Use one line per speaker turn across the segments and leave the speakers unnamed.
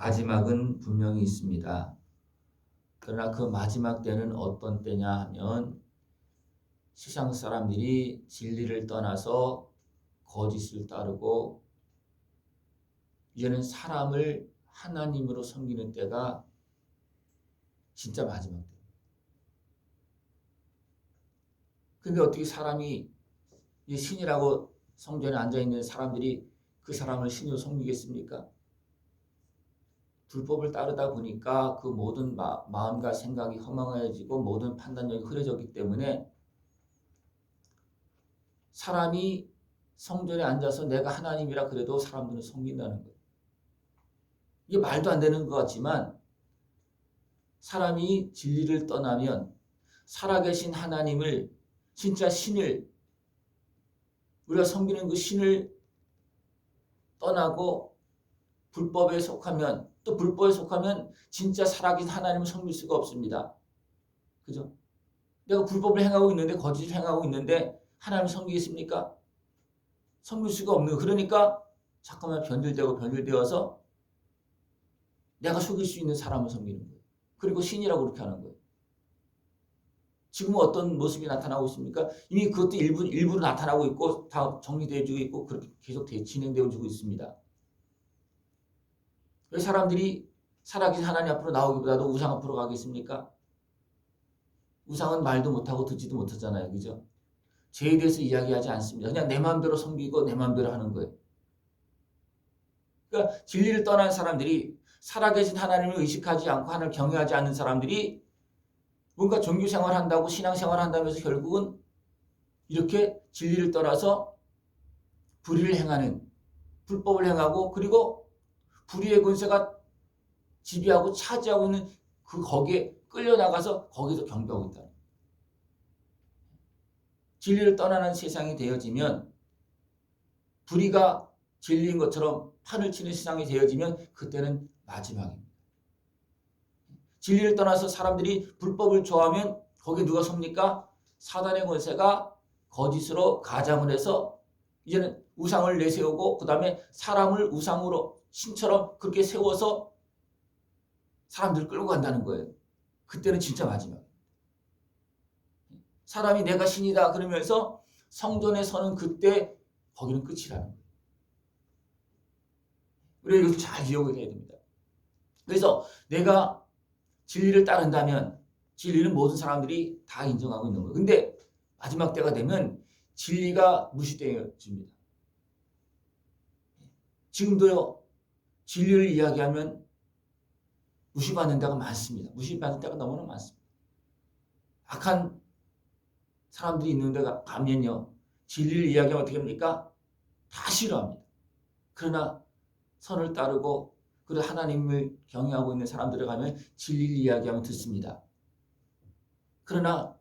마지막은 분명히 있습니다. 그러나 그 마지막 때는 어떤 때냐 하면 세상 사람들이 진리를 떠나서 거짓을 따르고 이제는 사람을 하나님으로 섬기는 때가 진짜 마지막 때. 근데 어떻게 사람이 이 신이라고 성전에 앉아 있는 사람들이 그 사람을 신으로 섬기겠습니까? 불법을 따르다 보니까 그 모든 마, 마음과 생각이 허망해지고 모든 판단력이 흐려졌기 때문에 사람이 성전에 앉아서 내가 하나님이라 그래도 사람들은 섬긴다는 거예요. 이게 말도 안 되는 것 같지만 사람이 진리를 떠나면 살아계신 하나님을 진짜 신을 우리가 섬기는 그 신을 떠나고 불법에 속하면 또 불법에 속하면 진짜 살아계신 하나님을 섬길 수가 없습니다. 그죠? 내가 불법을 행하고 있는데 거짓을 행하고 있는데 하나님을 섬기겠습니까? 섬길 수가 없는 그러니까 잠깐만 변질되고 변질되어서 내가 속일 수 있는 사람을 섬기는 거예요. 그리고 신이라고 그렇게 하는 거예요. 지금은 어떤 모습이 나타나고 있습니까? 이미 그것도 일부, 일부로 나타나고 있고 다 정리되어지고 있고 그렇게 계속 진행되어지고 있습니다. 왜 사람들이 살아계신 하나님 앞으로 나오기보다도 우상 앞으로 가겠습니까? 우상은 말도 못하고 듣지도 못하잖아요. 그죠? 죄에 대해서 이야기하지 않습니다. 그냥 내 마음대로 섬기고 내 마음대로 하는 거예요. 그러니까 진리를 떠난 사람들이 살아계신 하나님을 의식하지 않고 하나님을 경외하지 않는 사람들이 뭔가 종교 생활 한다고 신앙 생활 한다면서 결국은 이렇게 진리를 떠나서 불의를 행하는 불법을 행하고 그리고 불의의 권세가 지배하고 차지하고 있는 그 거기에 끌려나가서 거기서 경배하고 있다. 진리를 떠나는 세상이 되어지면 불의가 진리인 것처럼 판을 치는 세상이 되어지면 그때는 마지막입니다. 진리를 떠나서 사람들이 불법을 좋아하면 거기에 누가 섭니까? 사단의 권세가 거짓으로 가장을 해서 이제는 우상을 내세우고 그 다음에 사람을 우상으로 신처럼 그렇게 세워서 사람들을 끌고 간다는 거예요. 그때는 진짜 마지막. 사람이 내가 신이다 그러면서 성전에 서는 그때 거기는 끝이라는 거예요. 우리가 이것을 잘 기억을 해야 됩니다. 그래서 내가 진리를 따른다면 진리는 모든 사람들이 다 인정하고 있는 거예요. 근데 마지막 때가 되면 진리가 무시되어집니다. 지금도요, 진리를 이야기하면 무시받는 데가 많습니다. 무시받는 데가 너무나 많습니다. 악한 사람들이 있는 데가 가면요, 진리를 이야기하면 어떻게 합니까? 다 싫어합니다. 그러나 선을 따르고 그리고 하나님을 경외하고 있는 사람들에 가면 진리를 이야기하면 듣습니다. 그러나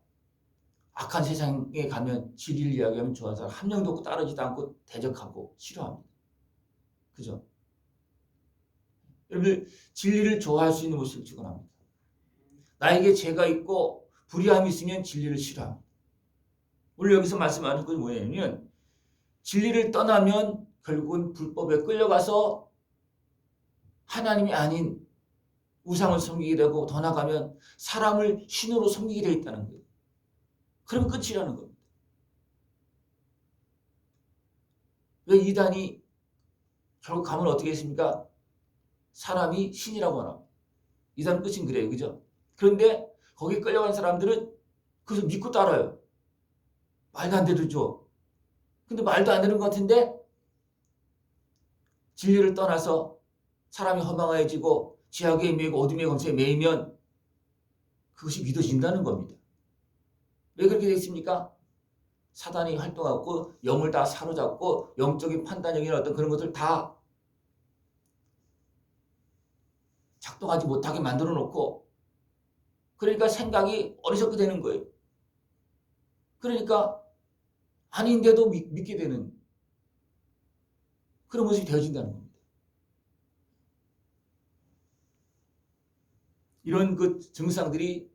악한 세상에 가면 진리를 이야기하면 사람 한 명도 따르지도 않고 대적하고 싫어합니다. 그죠? 여러분 진리를 좋아할 수 있는 모습을 축원합니다. 나에게 죄가 있고 불의함이 있으면 진리를 싫어합니다. 오늘 여기서 말씀하는 것은 뭐냐면 진리를 떠나면 결국은 불법에 끌려가서 하나님이 아닌 우상을 섬기게 되고 더 나가면 사람을 신으로 섬기게 되어 있다는 거예요. 그러면 끝이라는 겁니다. 왜 이단이 결국 가면 어떻게 했습니까? 사람이 신이라고 하나. 이단은 끝인 그래요. 그죠? 그런데 거기 끌려간 사람들은 그래서 믿고 따라요. 말도 안 되죠. 근데 말도 안 되는 것 같은데 진리를 떠나서 사람이 허망해지고 지하에 매이고 어둠의 검색에 매이면 그것이 믿어진다는 겁니다. 왜 그렇게 되겠습니까? 사단이 활동하고 영을 다 사로잡고 영적인 판단력이나 어떤 그런 것들 다 작동하지 못하게 만들어 놓고 그러니까 생각이 어리석게 되는 거예요. 그러니까 아닌데도 믿, 믿게 되는 그런 모습이 되어진다는 겁니다. 이런 그 증상들이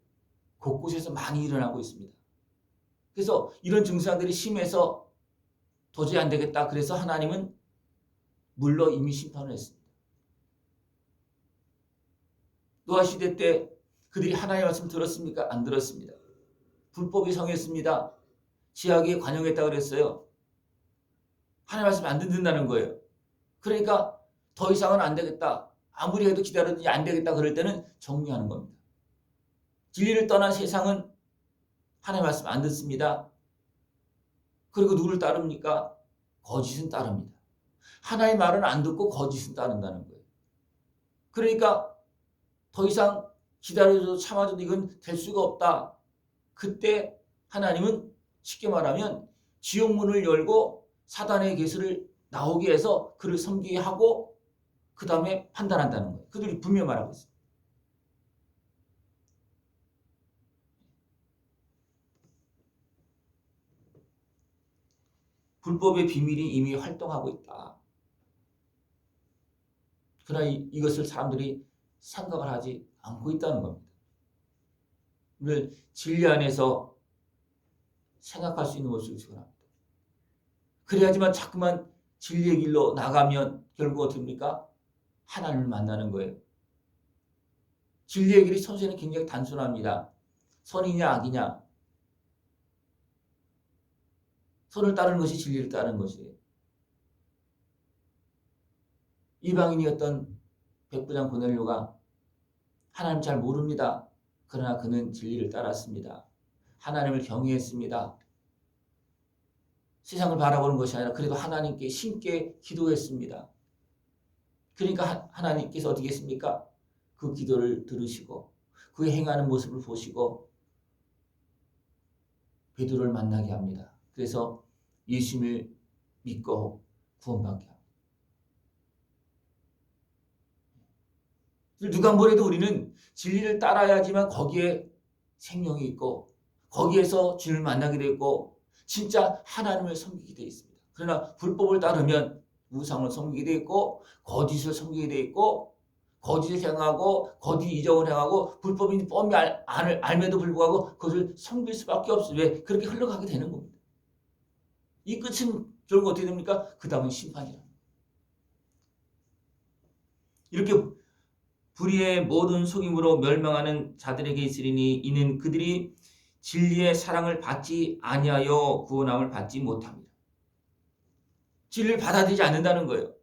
곳곳에서 많이 일어나고 있습니다. 그래서 이런 증상들이 심해서 도저히 안 되겠다. 그래서 하나님은 물로 이미 심판을 했습니다. 노아 시대 때 그들이 하나님의 말씀 들었습니까? 안 들었습니다. 불법이 성했습니다. 지하기에 관용했다 그랬어요. 하나님 말씀 안 듣는다는 거예요. 그러니까 더 이상은 안 되겠다. 아무리 해도 기다려도 안 되겠다 그럴 때는 정리하는 겁니다. 진리를 떠난 세상은 하나님 말씀 안 듣습니다. 그리고 누구를 따릅니까? 거짓은 따릅니다. 하나님 말은 안 듣고 거짓은 따른다는 거예요. 그러니까 더 이상 기다려줘도 참아줘도 이건 될 수가 없다. 그때 하나님은 쉽게 말하면 지옥문을 열고 사단의 개수를 나오게 해서 그를 섬기게 하고 그 다음에 판단한다는 거예요. 그들이 분명히 말하고 있어요. 불법의 비밀이 이미 활동하고 있다. 그러나 이- 이것을 사람들이 생각을 하지 않고 있다는 겁니다. 늘 진리 안에서 생각할 수 있는 모습을 지원합니다. 그래야지만 자꾸만 진리의 길로 나가면 결국 어떻게 됩니까? 하나님을 만나는 거예요. 진리의 길이 선생는 굉장히 단순합니다. 선이냐 악이냐. 선을 따르는 것이 진리를 따르는 것이에요. 이방인이었던 백부장 고넬료가 하나님 잘 모릅니다. 그러나 그는 진리를 따랐습니다. 하나님을 경외했습니다. 세상을 바라보는 것이 아니라 그래도 하나님께 신께 기도했습니다. 그러니까 하- 하나님께서 어떻게 했습니까? 그 기도를 들으시고 그 행하는 모습을 보시고 베드로를 만나게 합니다. 그래서 예수님을 믿고 구원받게 합니다. 누가 뭐래도 우리는 진리를 따라야지만 거기에 생명이 있고 거기에서 주님을 만나게 되고 진짜 하나님을 섬기게 되어 있습니다. 그러나 불법을 따르면 우상을 섬기게 되어 있고 거짓을 섬기게 되어 있고 거짓을 행하고 거짓 이적을 행하고 불법인지 뻔히 알, 알, 알매도 불구하고 그것을 섬길 수밖에 없어요. 왜? 그렇게 흘러가게 되는 겁니다. 이 끝은 결국 어떻게 됩니까? 그 다음은 심판이라. 이렇게 불의의 모든 속임으로 멸망하는 자들에게 있으리니 이는 그들이 진리의 사랑을 받지 아니하여 구원함을 받지 못합니다. 진리를 받아들이지 않는다는 거예요.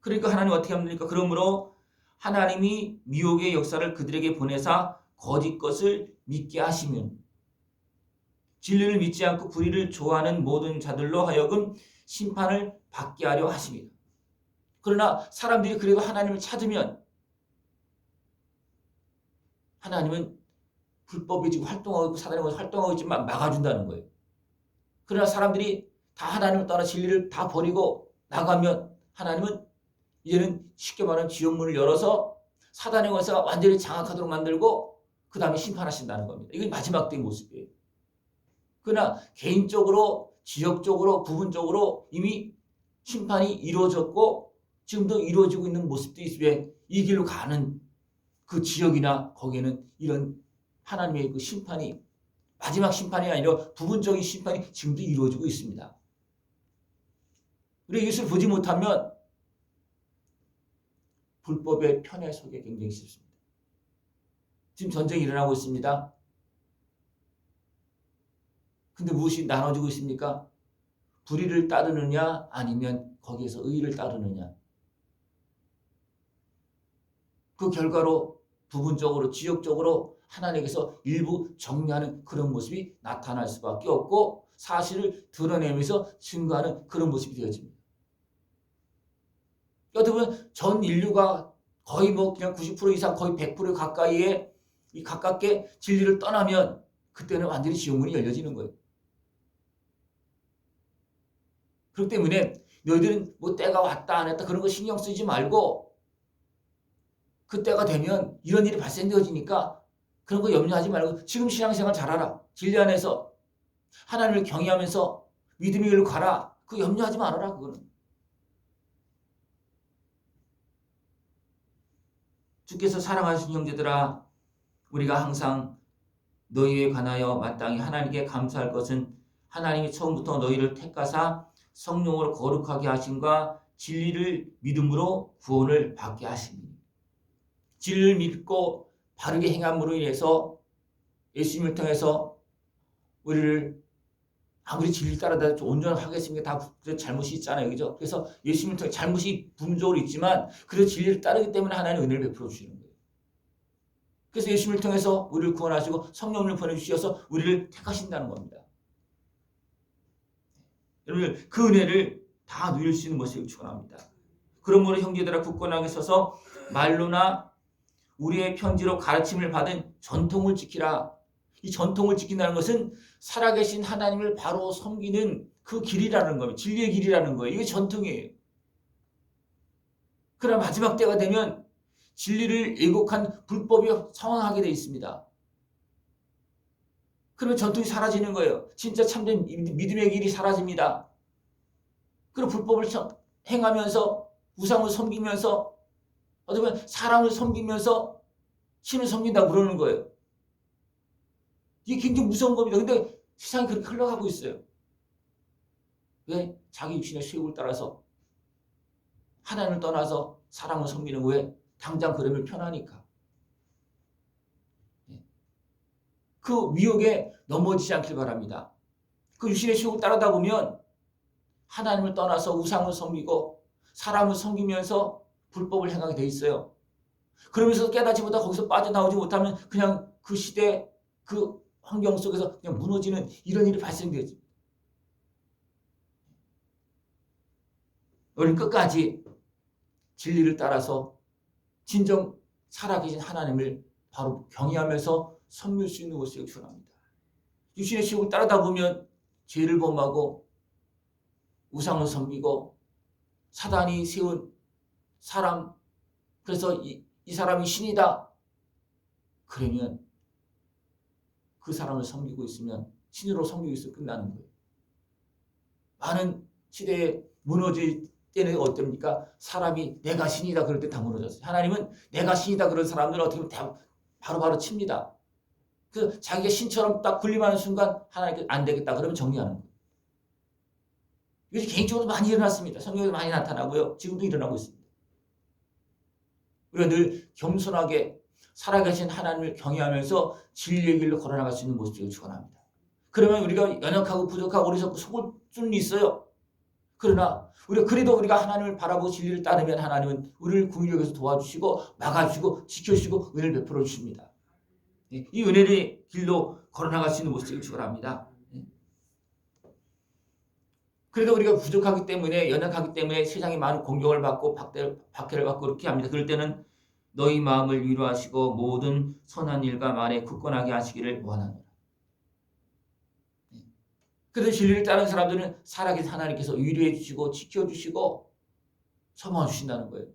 그러니까 하나님 어떻게 합니까? 그러므로 하나님이 미혹의 역사를 그들에게 보내사 거짓 것을 믿게 하시면 진리를 믿지 않고 불의를 좋아하는 모든 자들로 하여금 심판을 받게 하려 하십니다. 그러나 사람들이 그래도 하나님을 찾으면 하나님은 불법이 지금 활동하고 있고 사단이 활동하고 있지만 막아준다는 거예요. 그러나 사람들이 다 하나님을 따라 진리를 다 버리고 나가면 하나님은 이제는 쉽게 말하면 지옥문을 열어서 사단의 권세가 완전히 장악하도록 만들고 그 다음에 심판하신다는 겁니다. 이게 마지막 때의 모습이에요. 그러나 개인적으로, 지역적으로, 부분적으로 이미 심판이 이루어졌고 지금도 이루어지고 있는 모습도 있으며 이 길로 가는 그 지역이나 거기에는 이런 하나님의 그 심판이 마지막 심판이 아니라 부분적인 심판이 지금도 이루어지고 있습니다. 우리 이것을 보지 못하면 불법의 편에 서게 굉장히 쉽습니다. 지금 전쟁이 일어나고 있습니다. 근데 무엇이 나눠지고 있습니까? 불의를 따르느냐 아니면 거기에서 의를 따르느냐. 그 결과로 부분적으로 지역적으로 하나님께서 일부 정리하는 그런 모습이 나타날 수밖에 없고 사실을 드러내면서 증거하는 그런 모습이 되어집니다. 어떻게 전 인류가 거의 뭐 그냥 90% 이상 거의 100% 가까이에 이 가깝게 진리를 떠나면 그때는 완전히 지옥문이 열려지는 거예요. 그렇기 때문에 너희들은 뭐 때가 왔다 안 했다 그런 거 신경 쓰지 말고 그때가 되면 이런 일이 발생되어지니까 그런 거 염려하지 말고 지금 신앙생활 잘하라. 진리 안에서 하나님을 경외하면서 믿음의 길로 가라. 그 염려하지 말아라. 그거는. 주께서 사랑하신 형제들아 우리가 항상 너희에 관하여 마땅히 하나님께 감사할 것은 하나님이 처음부터 너희를 택하사 성령으로 거룩하게 하심과 진리를 믿음으로 구원을 받게 하십니다. 진리를 믿고 바르게 행함으로 인해서 예수님을 통해서 우리를 아무리 진리 따라다 온전하겠습니까? 다 잘못이 있잖아요. 그죠? 그래서 예수님을 통해 잘못이 부분적으로 있지만 그래도 진리를 따르기 때문에 하나님 은혜를 베풀어 주시는 거예요. 그래서 예수님을 통해서 우리를 구원하시고 성령을 보내주셔서 우리를 택하신다는 겁니다. 여러분 그 은혜를 다 누릴 수 있는 모습을 축원합니다. 그러므로 형제들아 굳건하게 서서 말로나 우리의 편지로 가르침을 받은 전통을 지키라. 이 전통을 지킨다는 것은 살아계신 하나님을 바로 섬기는 그 길이라는 거예요. 진리의 길이라는 거예요. 이게 전통이에요. 그러나 마지막 때가 되면 진리를 왜곡한 불법이 상황하게 되어 있습니다. 그러면 전통이 사라지는 거예요. 진짜 참된 믿음의 길이 사라집니다. 그리고 불법을 행하면서 우상을 섬기면서 보면 사람을 섬기면서 신을 섬긴다 그러는 거예요. 이게 굉장히 무서운 겁니다. 근데 세상이 그렇게 흘러가고 있어요. 왜? 자기 육신의 수욕을 따라서 하나님을 떠나서 사람을 섬기는 거에 당장 그러면 편하니까. 예. 그 미혹에 넘어지지 않길 바랍니다. 그 육신의 수욕을 따르다 보면 하나님을 떠나서 우상을 섬기고 사람을 섬기면서 불법을 행하게 돼 있어요. 그러면서 깨닫지 못하고 거기서 빠져나오지 못하면 그냥 그 시대 그 환경 속에서 그냥 무너지는 이런 일이 발생되지. 우리는 끝까지 진리를 따라서 진정 살아계신 하나님을 바로 경외하면서 섬길 수 있는 것을 축원합니다. 육신의 시욕을 따르다 보면 죄를 범하고 우상을 섬기고 사단이 세운 사람 그래서 이, 이 사람이 신이다 그러면 그 사람을 섬기고 있으면 신으로 섬기고 있어 끝나는 거예요. 많은 시대에 무너질 때는 어떻습니까? 사람이 내가 신이다 그럴 때 다 무너졌어요. 하나님은 내가 신이다 그런 사람들은 어떻게 보면 다 바로바로 칩니다. 그 자기가 신처럼 딱 군림하는 순간 하나님께 안 되겠다 그러면 정리하는 거예요. 이것이 개인적으로 많이 일어났습니다. 성경에도 많이 나타나고요. 지금도 일어나고 있습니다. 우리가 늘 겸손하게 살아계신 하나님을 경외하면서 진리의 길로 걸어나갈 수 있는 모습을 축원합니다. 그러면 우리가 연약하고 부족하고 어리석고 속을 수는 있어요. 그러나 우리가 그래도 우리가 하나님을 바라보고 진리를 따르면 하나님은 우리를 궁일에서 도와주시고 막아주시고 지켜주시고 은혜를 베풀어 주십니다. 예, 이 은혜의 길로 걸어나갈 수 있는 모습을 축원합니다. 예. 그래도 우리가 부족하기 때문에 연약하기 때문에 세상에 많은 공격을 받고 박해를 받고 그렇게 합니다. 그럴 때는 너희 마음을 위로하시고 모든 선한 일과 말에 굳건하게 하시기를 원하노라. 네. 그래서 진리를 따르는 사람들은 살아계신 하나님께서 위로해 주시고 지켜 주시고 섬아 주신다는 거예요.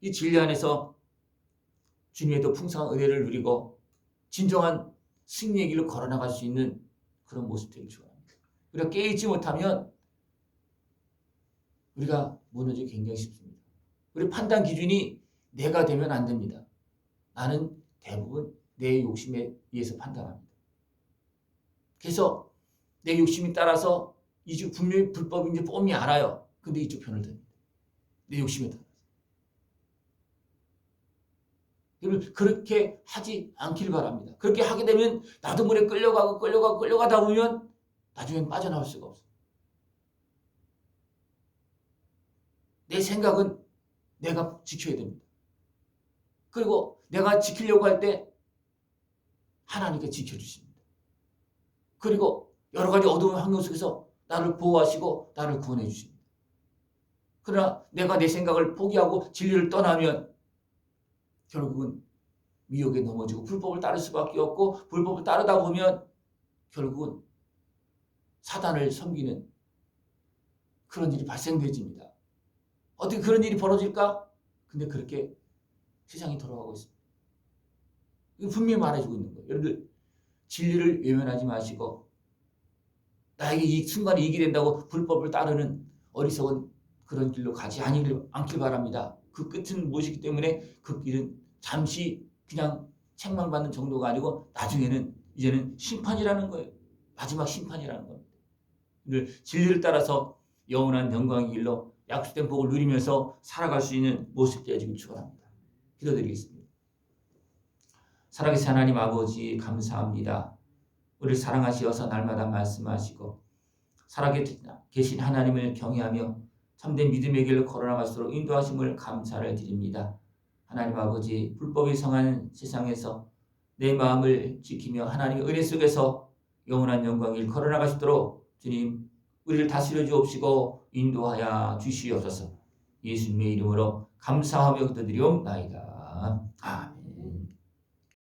이 진리 안에서 주님의 더 풍성한 은혜를 누리고 진정한 승리의 길로 걸어나갈 수 있는 그런 모습들을 좋아합니다. 우리가 깨있지 못하면 우리가 무너지기 굉장히 쉽습니다. 우리 판단 기준이 내가 되면 안 됩니다. 나는 대부분 내 욕심에 의해서 판단합니다. 그래서 내 욕심이 따라서 이쪽 분명히 불법인지 뻔히 알아요. 근데 이쪽 편을 듭니다. 내 욕심에 따라서. 그렇게 하지 않길 바랍니다. 그렇게 하게 되면 나도 모래 끌려가고 끌려가고 끌려가다 보면 나중엔 빠져나올 수가 없어요. 내 생각은 내가 지켜야 됩니다. 그리고 내가 지키려고 할 때 하나님께 지켜주십니다. 그리고 여러 가지 어두운 환경 속에서 나를 보호하시고 나를 구원해 주십니다. 그러나 내가 내 생각을 포기하고 진리를 떠나면 결국은 미혹에 넘어지고 불법을 따를 수밖에 없고 불법을 따르다 보면 결국은 사단을 섬기는 그런 일이 발생되집니다. 어떻게 그런 일이 벌어질까? 근데 그렇게 세상이 돌아가고 있습니다. 분명히 말해주고 있는 거예요. 여러분들 진리를 외면하지 마시고 나에게 이 순간에 이익이 된다고 불법을 따르는 어리석은 그런 길로 가지 않길, 않길 바랍니다. 그 끝은 무엇이기 때문에 그 길은 잠시 그냥 책망받는 정도가 아니고 나중에는 이제는 심판이라는 거예요. 마지막 심판이라는 겁니다. 진리를 따라서 영원한 영광의 길로 약속된 복을 누리면서 살아갈 수 있는 모습 되어지길 축원합니다. 기도드리겠습니다. 살아계신 하나님 아버지 감사합니다. 우리를 사랑하시어서 날마다 말씀하시고 살아계신 하나님을 경외하며 참된 믿음의 길로 걸어나갈수록 인도하심을 감사를 드립니다. 하나님 아버지 불법이 성한 세상에서 내 마음을 지키며 하나님의 은혜 속에서 영원한 영광을 있도록 주님 우리를 다스려 주옵시고 인도하여 주시옵소서 예수님의 이름으로 감사하며 기도드리옵나이다. 아멘